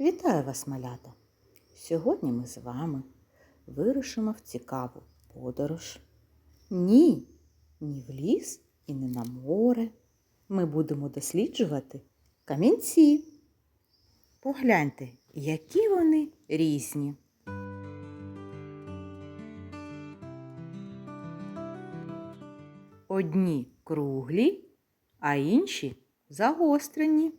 Вітаю вас, малята! Сьогодні ми з вами вирушимо в цікаву подорож. Ні, ні в ліс і не на море. Ми будемо досліджувати камінці. Погляньте, які вони різні. Одні круглі, а інші загострені.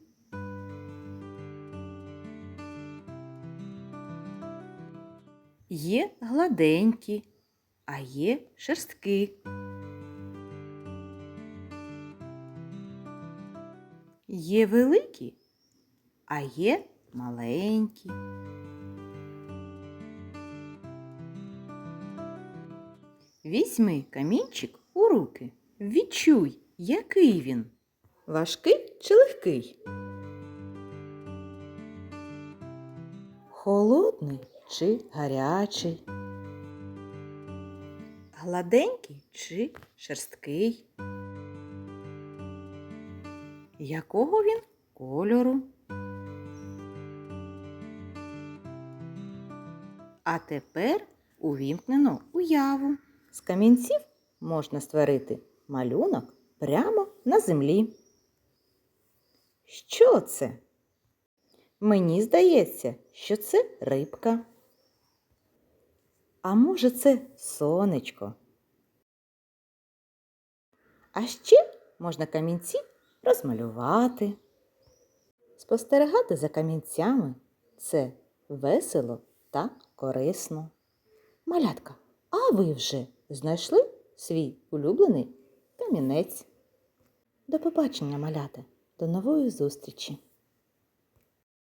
Є гладенькі, а є шерстки. Є великі, а є маленькі. Візьми камінчик у руки. Відчуй, який він. Важкий чи легкий? Холодний чи гарячий? Гладенький чи шерсткий? Якого він кольору? А тепер увімкнено уяву. З камінців можна створити малюнок прямо на землі. Що це? Мені здається, що це рибка. А може, це сонечко. А ще можна камінці розмалювати. Спостерігати за камінцями це весело та корисно. Малятка, а ви вже знайшли свій улюблений камінець? До побачення, малята, до нової зустрічі!